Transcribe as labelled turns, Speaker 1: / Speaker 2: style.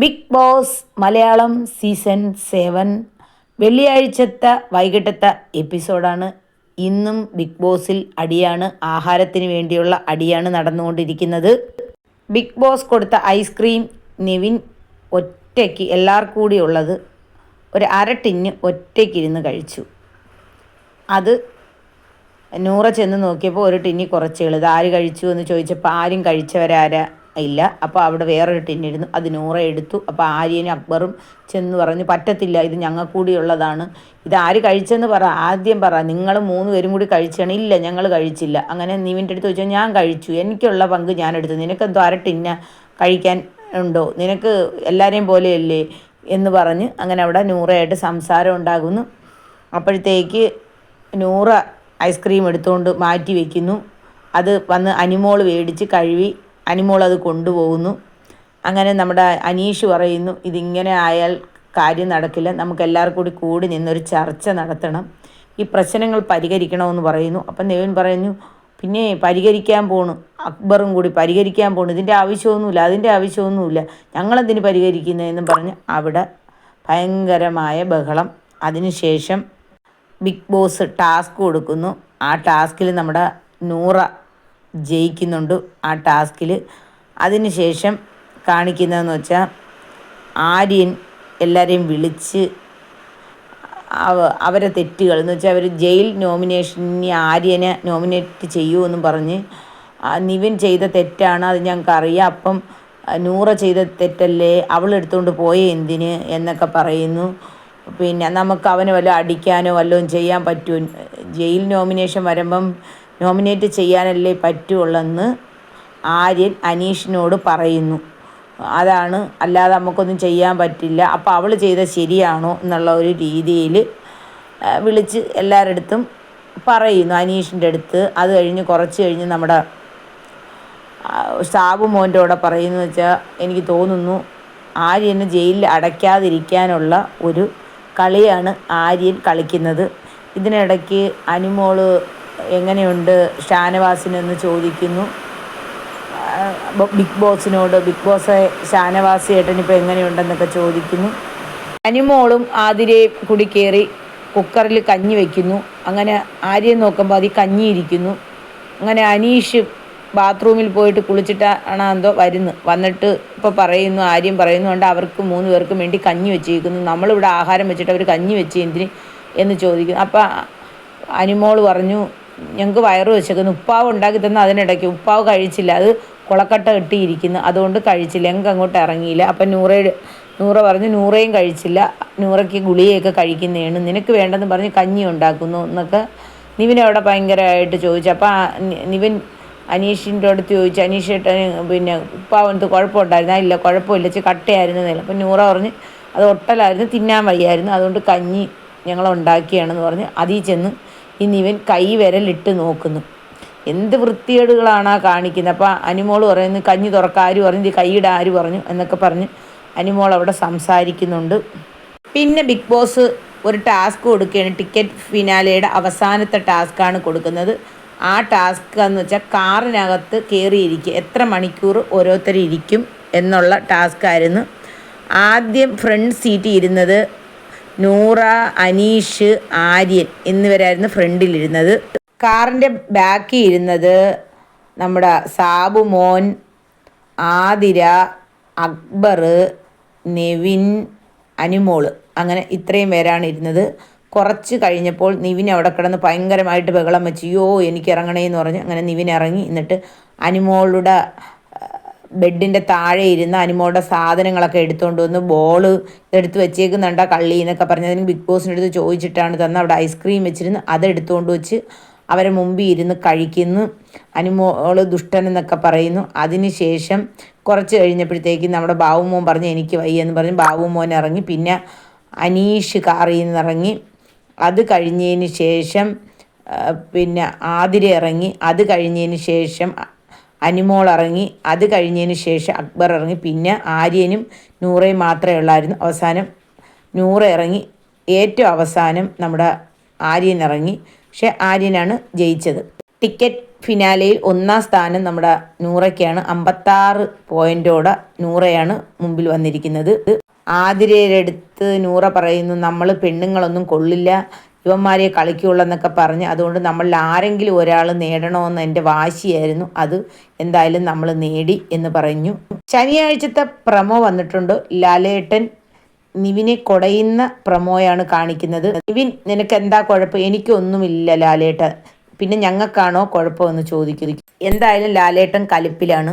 Speaker 1: Bigg Boss Malayalam season seven വെള്ളിയാഴ്ചത്തെ വൈകിട്ടത്തെ എപ്പിസോഡാണ്. ഇന്നും ബിഗ് ബോസിൽ അടിയാണ് ആഹാരത്തിന് വേണ്ടിയുള്ള അടിയാണ് നടന്നുകൊണ്ടിരിക്കുന്നത്. ബിഗ് ബോസ് കൊടുത്ത ഐസ്ക്രീം നിവിൻ ഒറ്റയ്ക്ക് എല്ലാവർക്കും കൂടി ഉള്ളത് ഒരു അര ടിന്ന് ഒറ്റയ്ക്കിരുന്ന് കഴിച്ചു. അത് നൂറ ചെന്ന് നോക്കിയപ്പോൾ ഒരു ടിന്നി കുറച്ചേ ഉള്ളൂ ഇത് ആര് കഴിച്ചു എന്ന് ചോദിച്ചപ്പോൾ ആരും കഴിച്ചവരാര? ഇല്ല. അപ്പോൾ അവിടെ വേറൊരു ടിന്നിരുന്നു അത് നൂറ എടുത്തു. അപ്പോൾ ആര്യനും അക്ബറും ചെന്ന് പറഞ്ഞു പറ്റത്തില്ല. ഇത് ഞങ്ങൾ കൂടിയുള്ളതാണ്. ഇത് ആര് കഴിച്ചെന്ന് പറ. ആദ്യം പറ. നിങ്ങൾ മൂന്ന് പേരും കൂടി കഴിച്ചാണ്. ഇല്ല ഞങ്ങൾ കഴിച്ചില്ല. അങ്ങനെ നീവിന്റെ അടുത്ത് ചോദിച്ചാൽ ഞാൻ കഴിച്ചു. എനിക്കുള്ള പങ്ക് ഞാൻ എടുത്തു. നിനക്കെന്തോ അര ടിന്ന കഴിക്കാൻ ഉണ്ടോ? നിനക്ക് എല്ലാവരെയും പോലെയല്ലേ? എന്ന് പറഞ്ഞ് അങ്ങനെ അവിടെ നൂറയായിട്ട് സംസാരം ഉണ്ടാകുന്നു. അപ്പോഴത്തേക്ക് നൂറ ഐസ്ക്രീം എടുത്തുകൊണ്ട് മാറ്റി വയ്ക്കുന്നു അത് വന്ന് അനിമോൾ മേടിച്ച് കഴുകി അനിമോൾ അത് കൊണ്ടുപോകുന്നു. അങ്ങനെ നമ്മുടെ അനീഷ് പറയുന്നു ഇതിങ്ങനെ ആയാൽ കാര്യം നടക്കില്ല. നമുക്ക് എല്ലാവർക്കും കൂടി കൂടി നിന്നൊരു ചർച്ച നടത്തണം. ഈ പ്രശ്നങ്ങൾ പരിഹരിക്കണമെന്ന് പറയുന്നു. അപ്പം നെവിൻ പറയുന്നു പിന്നെ പരിഹരിക്കാൻ പോണു. അക്ബറും കൂടി പരിഹരിക്കാൻ പോണു. ഇതിന്റെ ആവശ്യമൊന്നുമില്ല. അതിന്റെ ആവശ്യമൊന്നുമില്ല. ഞങ്ങളെന്തിന് പരിഹരിക്കുന്നതെന്നും പറഞ്ഞ് അവിടെ ഭയങ്കരമായ ബഹളം. അതിനുശേഷം ബിഗ് ബോസ് ടാസ്ക് കൊടുക്കുന്നു. ആ ടാസ്കിൽ നമ്മുടെ നൂറ ജയിക്കുന്നുണ്ട് ആ ടാസ്കിൽ അതിനുശേഷം കാണിക്കുന്നതെന്ന് വെച്ചാൽ ആര്യൻ എല്ലാവരെയും വിളിച്ച് അവ അവരെ തെറ്റുകൾ എന്ന് വെച്ചാൽ അവർ ജയിൽ നോമിനേഷന് ആര്യനെ നോമിനേറ്റ് ചെയ്യൂ എന്ന് പറഞ്ഞ് നിവിൻ ചെയ്ത തെറ്റാണ് അത് ഞങ്ങൾക്ക് അറിയാം. അപ്പം നൂറ ചെയ്ത തെറ്റല്ലേ അവൾ എടുത്തുകൊണ്ട് പോയ എന്തിന് എന്നൊക്കെ പറയുന്നു. പിന്നെ നമുക്ക് അവനെ വല്ല അടിക്കാനോ വല്ലതും ചെയ്യാൻ പറ്റുമോ ജയിൽ നോമിനേഷൻ വരുമ്പം നോമിനേറ്റ് ചെയ്യാനല്ലേ പറ്റുള്ളെന്ന് ആര്യൻ അനീഷിനോട് പറയുന്നു. അതാണ് അല്ലാതെ നമുക്കൊന്നും ചെയ്യാൻ പറ്റില്ല. അപ്പോൾ അവൾ ചെയ്ത ശരിയാണോ എന്നുള്ള ഒരു രീതിയിൽ വിളിച്ച് എല്ലാവരുടെ അടുത്തും പറയുന്നു അനീഷിന്റെ അടുത്ത്. അത് കഴിഞ്ഞ് കുറച്ച് കഴിഞ്ഞ് നമ്മുടെ സാബു മോന്റെ കൂടെ പറയുന്നു വെച്ചാൽ എനിക്ക് തോന്നുന്നു ആര്യനെ ജയിലിൽ അടയ്ക്കാതിരിക്കാനുള്ള ഒരു കളിയാണ് ആര്യൻ കളിക്കുന്നത്. ഇതിനിടയ്ക്ക് അനുമോൾ എങ്ങനെയുണ്ട് ഷാനവാസിനെന്ന് ചോദിക്കുന്നു. ബിഗ് ബോസിനോട് ബിഗ് ബോസ് ഷാനവാസി ഏട്ടനിപ്പോൾ എങ്ങനെയുണ്ടെന്നൊക്കെ ചോദിക്കുന്നു. അനിമോളും ആതിരയും കൂടി കയറി കുക്കറിൽ കഞ്ഞി വയ്ക്കുന്നു അങ്ങനെ ആര്യൻ നോക്കുമ്പോൾ അതി കഞ്ഞിയിരിക്കുന്നു അങ്ങനെ അനീഷ് ബാത്റൂമിൽ പോയിട്ട് കുളിച്ചിട്ടാണ് എന്തോ വരുന്നു. വന്നിട്ട് ഇപ്പോൾ പറയുന്നു ആര്യം പറയുന്നുണ്ട് അവർക്ക് മൂന്ന് പേർക്കും വേണ്ടി കഞ്ഞി വെച്ചിരിക്കുന്നു. നമ്മളിവിടെ ആഹാരം വെച്ചിട്ട് അവർ കഞ്ഞി വെച്ച് എന്തിന്? എന്ന് ചോദിക്കുന്നു. അപ്പോൾ അനിമോൾ പറഞ്ഞു ഞങ്ങൾക്ക് വയറ് വെച്ചേക്കുന്നു. ഉപ്പാവ് ഉണ്ടാക്കി തന്ന അതിനിടയ്ക്ക് ഉപ്പാവ് കഴിച്ചില്ല. അത് കുളക്കട്ട കെട്ടിയിരിക്കുന്നു. അതുകൊണ്ട് കഴിച്ചില്ല. ഞങ്ങൾക്ക് അങ്ങോട്ട് ഇറങ്ങിയില്ല. അപ്പം നൂറയുടെ നൂറ പറഞ്ഞു നൂറയും കഴിച്ചില്ല. നൂറയ്ക്ക് ഗുളികയൊക്കെ കഴിക്കുന്നതാണ്. നിനക്ക് വേണ്ടെന്ന് പറഞ്ഞ് കഞ്ഞി ഉണ്ടാക്കുന്നു എന്നൊക്കെ നിവിൻ അവിടെ ഭയങ്കരമായിട്ട് ചോദിച്ചു. അപ്പം നിവിൻ അനീഷിന്റെ അടുത്ത് ചോദിച്ചു. അനീഷ് പിന്നെ ഉപ്പാവനത്ത് കുഴപ്പമുണ്ടായിരുന്നു? ഇല്ല കുഴപ്പമില്ല. ചെ കട്ടയായിരുന്നു എന്നില്ല അപ്പം നൂറ പറഞ്ഞ് അത് ഒട്ടലായിരുന്നു തിന്നാൻ വയ്യായിരുന്നു. അതുകൊണ്ട് കഞ്ഞി ഞങ്ങൾ ഉണ്ടാക്കിയാണെന്ന് പറഞ്ഞ്. അതിൽ ചെന്ന് ഇന്ന് ഇവൻ കൈ വിരലിട്ട് നോക്കുന്നു. എന്ത് വൃത്തികേടുകളാണ് ആ കാണിക്കുന്നത്? അപ്പോൾ അനിമോൾ പറയുന്നു കഞ്ഞി തുറക്ക ആര് പറഞ്ഞു? കൈയിട ആര് പറഞ്ഞു? എന്നൊക്കെ പറഞ്ഞ് അനിമോൾ അവിടെ സംസാരിക്കുന്നുണ്ട്. പിന്നെ ബിഗ് ബോസ് ഒരു ടാസ്ക് കൊടുക്കുകയാണ്. ടിക്കറ്റ് ഫിനാലയുടെ അവസാനത്തെ ടാസ്ക്കാണ് കൊടുക്കുന്നത്. ആ ടാസ്ക് എന്ന് വെച്ചാൽ കാറിനകത്ത് കയറിയിരിക്കുക. എത്ര മണിക്കൂർ ഓരോരുത്തർ ഇരിക്കും എന്നുള്ള ടാസ്ക് ആയിരുന്നു ആദ്യം ഫ്രണ്ട് സീറ്റ് ഇരുന്നത് നൂറ അനീഷ് ആര്യൻ എന്നിവരായിരുന്നു ഫ്രണ്ടിലിരുന്നത്. കാറിന്റെ ബാക്കിൽ ഇരുന്നത് നമ്മുടെ സാബു മോൻ ആതിര അക്ബർ നെവിൻ അനുമോൾ അങ്ങനെ ഇത്രയും പേരാണ് ഇരുന്നത്. കുറച്ച് കഴിഞ്ഞപ്പോൾ നിവിൻ അവിടെ കിടന്ന് ഭയങ്കരമായിട്ട് ബഹളം വെച്ച് യോ എനിക്ക് ഇറങ്ങണേ എന്ന് പറഞ്ഞ് അങ്ങനെ നിവിൻ ഇറങ്ങി. എന്നിട്ട് അനിമോളുടെ ബെഡിന്റെ താഴെ ഇരുന്ന് അനിമോളുടെ സാധനങ്ങളൊക്കെ എടുത്തുകൊണ്ട് വന്ന് ബോൾ എടുത്ത് വെച്ചേക്കുന്നുണ്ട കള്ളി എന്നൊക്കെ പറഞ്ഞ്. അതിന് ബിഗ് ബോസിന്റെ അടുത്ത് ചോദിച്ചിട്ടാണ് തന്നെ അവിടെ ഐസ്ക്രീം വെച്ചിരുന്ന് അതെടുത്തുകൊണ്ട് വെച്ച് അവരെ മുമ്പിൽ ഇരുന്ന് കഴിക്കുന്നു. അനിമോൾ ദുഷ്ടൻ എന്നൊക്കെ പറയുന്നു. അതിന് ശേഷം കുറച്ച് കഴിഞ്ഞപ്പോഴത്തേക്കും നമ്മുടെ ബാബുമോൻ പറഞ്ഞ് എനിക്ക് വയ്യ എന്ന് പറഞ്ഞ് ബാബുമോൻ ഇറങ്ങി. പിന്നെ അനീഷ് കാറിൽ നിന്ന് ഇറങ്ങി. അത് കഴിഞ്ഞതിന് ശേഷം പിന്നെ ആതിര ഇറങ്ങി. അത് കഴിഞ്ഞതിന് ശേഷം അനിമോൾ ഇറങ്ങി അത് കഴിഞ്ഞതിന് ശേഷം അക്ബർ ഇറങ്ങി. പിന്നെ ആര്യനും നൂറയും മാത്രമേ ഉള്ളായിരുന്നു. അവസാനം നൂറ ഇറങ്ങി. ഏറ്റവും അവസാനം നമ്മുടെ ആര്യൻ ഇറങ്ങി. പക്ഷേ ആര്യനാണ് ജയിച്ചത്. ടിക്കറ്റ് ഫിനാലയിൽ ഒന്നാം സ്ഥാനം നമ്മുടെ നൂറയ്ക്കാണ്. അമ്പത്താറ് പോയിന്റോടെ നൂറയാണ് മുമ്പിൽ വന്നിരിക്കുന്നത്. ആതിരയുടെ നൂറ പറയുന്നു നമ്മൾ പെണ്ണുങ്ങളൊന്നും കൊള്ളില്ല. ഇവന്മാരെ കളിക്കുള്ളൂ എന്നൊക്കെ പറഞ്ഞ് അതുകൊണ്ട് നമ്മളിൽ ആരെങ്കിലും ഒരാൾ നേടണമെന്ന് എന്റെ വാശിയായിരുന്നു. അത് എന്തായാലും നമ്മൾ നേടി എന്ന് പറഞ്ഞു. ശനിയാഴ്ചത്തെ പ്രമോ വന്നിട്ടുണ്ട്. ലാലേട്ടൻ നിവിനെ കൊടയുന്ന പ്രമോയാണ് കാണിക്കുന്നത്. നിവിൻ നിനക്ക് എന്താ കുഴപ്പം? എനിക്കൊന്നുമില്ല ലാലേട്ടൻ. പിന്നെ ഞങ്ങൾക്കാണോ കുഴപ്പമെന്ന് ചോദിക്കുന്നു. എന്തായാലും ലാലേട്ടൻ കലിപ്പിലാണ്.